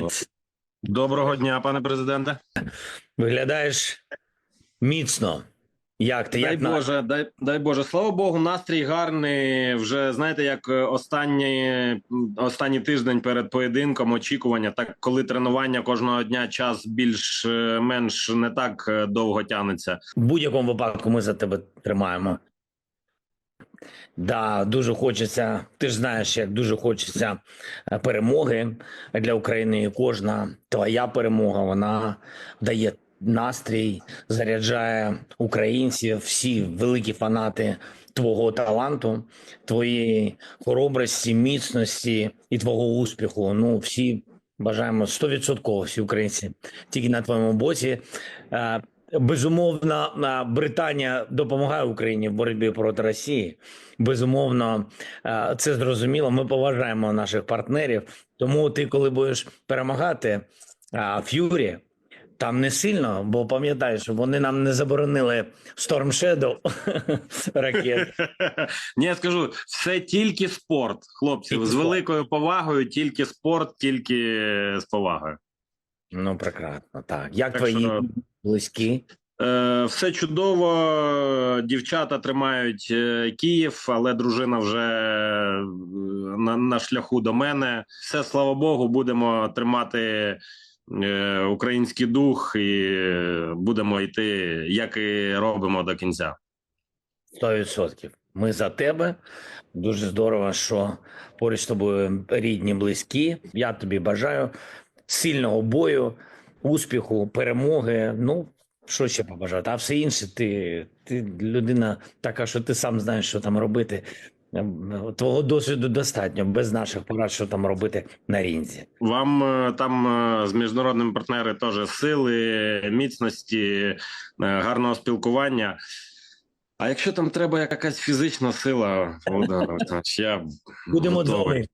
Привіт. Доброго дня, пане президенте. Виглядаєш міцно. Як ти? Дай Як на- Боже, дай, дай Боже, слава Богу, настрій гарний. Вже знаєте, як е, останні, останній тиждень перед поєдинком, очікування. Так, коли тренування кожного дня час більш-менш не так е, довго тягнеться. В будь-якому випадку ми за тебе тримаємо. Да, дуже хочеться. Ти ж знаєш, як дуже хочеться е, перемоги для України. І кожна твоя перемога вона дає настрій, заряджає українців, всі великі фанати твого таланту, твоєї хоробрості, міцності і твого успіху. Ну, всі бажаємо 100% всі українці тільки на твоєму боці. Безумовно, е, Британія допомагає Україні в боротьбі проти Росії. Безумовно, е, це зрозуміло. Ми поважаємо наших партнерів. Тому ти, коли будеш перемагати е, Ф'юрі, там не сильно, бо пам'ятаєш, вони нам не заборонили Storm Shadow ракет. Ні, я скажу, все тільки спорт, хлопці. З великою повагою, тільки спорт, тільки з повагою. Ну, прекрасно, так. Як Так твої що- близькі? Е, все чудово. Дівчата тримають е, Київ, але дружина вже е, на, на шляху до мене. Все, слава Богу, будемо тримати український дух і будемо йти, як і робимо до кінця. Сто відсотків. Ми за тебе. Дуже здорово, що поруч з тобою рідні, близькі. Я тобі бажаю сильного бою, успіху, перемоги. Ну, що ще побажати? А все інше, ти, ти людина така, що ти сам знаєш, що там робити. Ем, Твого досвіду достатньо, без наших порад, що там робити на рінзі. Вам е, там е, з міжнародними партнерами теж сили, міцності, е, гарного спілкування. А якщо там треба якась фізична сила, Володимир Олександрович, я Будемо готовий. дзвонити.